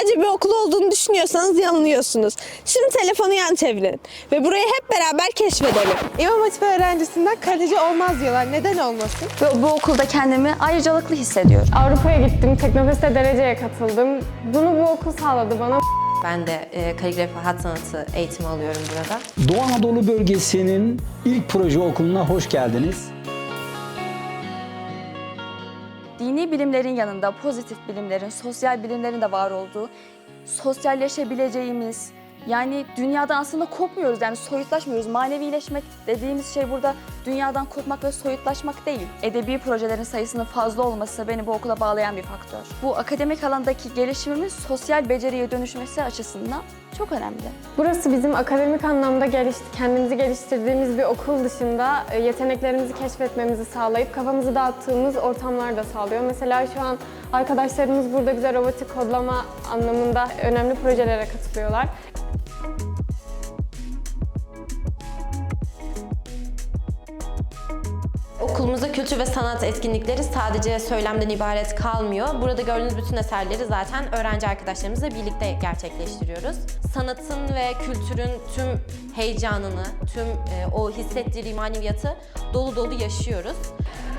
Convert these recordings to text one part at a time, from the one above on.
sadece bir okul olduğunu düşünüyorsanız yanılıyorsunuz. Şimdi telefonu yan çevirin ve burayı hep beraber keşfedelim. İmam Hatip öğrencisinden kaleci olmaz diyorlar. Neden olmasın? Ve bu okulda kendimi ayrıcalıklı hissediyorum. Avrupa'ya gittim, Teknofest'te dereceye katıldım. Bunu bu okul sağladı bana. Ben de e, kaligrafi hat sanatı eğitimi alıyorum burada. Doğu Anadolu bölgesinin ilk proje okuluna hoş geldiniz. Dini bilimlerin yanında pozitif bilimlerin, sosyal bilimlerin de var olduğu, sosyalleşebileceğimiz, yani dünyadan aslında kopmuyoruz yani soyutlaşmıyoruz. Manevileşmek dediğimiz şey burada dünyadan kopmak ve soyutlaşmak değil. Edebi projelerin sayısının fazla olması beni bu okula bağlayan bir faktör. Bu akademik alandaki gelişimimiz sosyal beceriye dönüşmesi açısından çok önemli. Burası bizim akademik anlamda geliş, kendimizi geliştirdiğimiz bir okul dışında e, yeteneklerimizi keşfetmemizi sağlayıp kafamızı dağıttığımız ortamlar da sağlıyor. Mesela şu an arkadaşlarımız burada bize robotik kodlama anlamında önemli projelere katılıyorlar. Okulumuzda kültür ve sanat etkinlikleri sadece söylemden ibaret kalmıyor. Burada gördüğünüz bütün eserleri zaten öğrenci arkadaşlarımızla birlikte gerçekleştiriyoruz. Sanatın ve kültürün tüm heyecanını, tüm e, o hissettiği maneviyatı dolu dolu yaşıyoruz.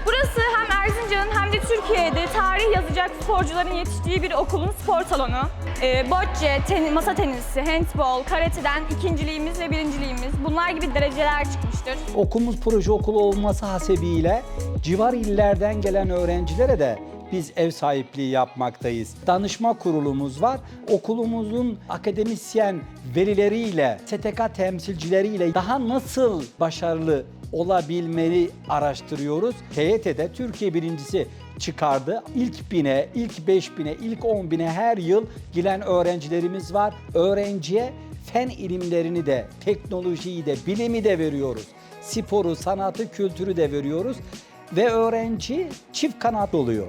Burası hem Erzincan'ın hem de Türkiye'de tarih yazacak sporcuların yetiştiği bir okulun spor salonu. Ee, bocce, teni- masa tenisi, handball, karateden ikinciliğimiz ve birinciliğimiz bunlar gibi dereceler çıkmıştır. Okulumuz proje okulu olması hasebiyle civar illerden gelen öğrencilere de biz ev sahipliği yapmaktayız. Danışma kurulumuz var. Okulumuzun akademisyen velileriyle, STK temsilcileriyle daha nasıl başarılı olabilmeli araştırıyoruz. TYT'de Türkiye birincisi çıkardı. İlk bine, ilk beş bine, ilk on bine her yıl giren öğrencilerimiz var. Öğrenciye fen ilimlerini de, teknolojiyi de, bilimi de veriyoruz. Sporu, sanatı, kültürü de veriyoruz. Ve öğrenci çift kanat oluyor.